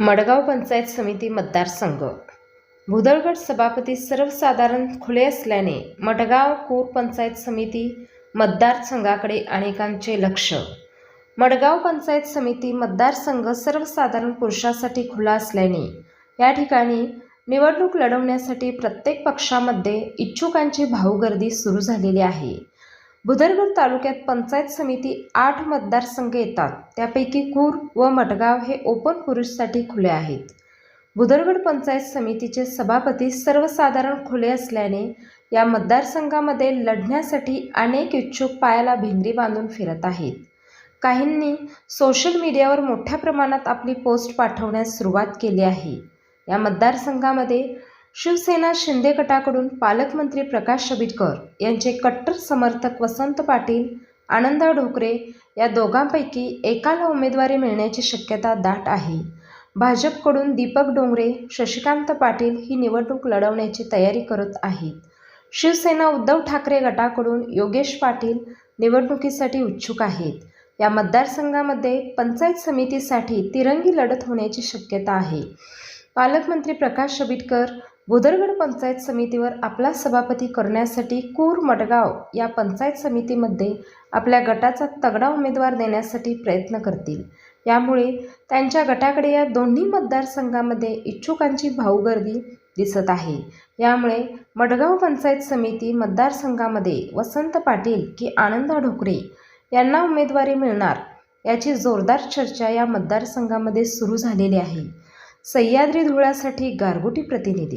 मडगाव पंचायत समिती मतदारसंघ. भुदळगड सभापती सर्वसाधारण खुले असल्याने मडगाव कूर पंचायत समिती मतदारसंघाकडे अनेकांचे लक्ष. मडगाव पंचायत समिती मतदारसंघ सर्वसाधारण पुरुषासाठी खुला असल्याने या ठिकाणी निवडणूक लढवण्यासाठी प्रत्येक पक्षामध्ये इच्छुकांची भाऊगर्दी सुरू झालेली आहे. भुदरगड तालुक्यात पंचायत समिती आठ मतदारसंघ येतात. त्यापैकी कूर व मडगाव हे ओपन पुरुषसाठी खुले आहेत. भुदरगड पंचायत समितीचे सभापती सर्वसाधारण खुले असल्याने या मतदारसंघामध्ये लढण्यासाठी अनेक इच्छुक पायाला भिंगरी बांधून फिरत आहेत. काहींनी सोशल मीडियावर मोठ्या प्रमाणात आपली पोस्ट पाठवण्यास सुरुवात केली आहे. या मतदारसंघामध्ये शिवसेना शिंदे गटाकडून पालकमंत्री प्रकाश आंबेडकर यांचे कट्टर समर्थक वसंत पाटील आनंदा ढोकरे या दोघांपैकी एकाला उमेदवारी मिळण्याची शक्यता दाट आहे. भाजपकडून दीपक डोंगरे शशिकांत पाटील ही निवडणूक लढवण्याची तयारी करत आहेत. शिवसेना उद्धव ठाकरे गटाकडून योगेश पाटील निवडणुकीसाठी उत्सुक आहेत. या मतदारसंघामध्ये पंचायत समितीसाठी तिरंगी लढत होण्याची शक्यता आहे. पालकमंत्री प्रकाश आंबेडकर भुदरगड पंचायत समितीवर आपला सभापती करण्यासाठी कूर मडगाव या पंचायत समितीमध्ये आपल्या गटाचा तगडा उमेदवार देण्यासाठी प्रयत्न करतील. यामुळे त्यांच्या गटाकडे या दोन्ही मतदारसंघामध्ये इच्छुकांची भाऊगर्दी दिसत आहे. यामुळे मडगाव पंचायत समिती मतदारसंघामध्ये वसंत पाटील की आनंदा ढोकरे यांना उमेदवारी मिळणार याची जोरदार चर्चा या मतदारसंघामध्ये सुरू झालेली आहे. सह्याद्री धुळ्यासाठी गारगोटी प्रतिनिधी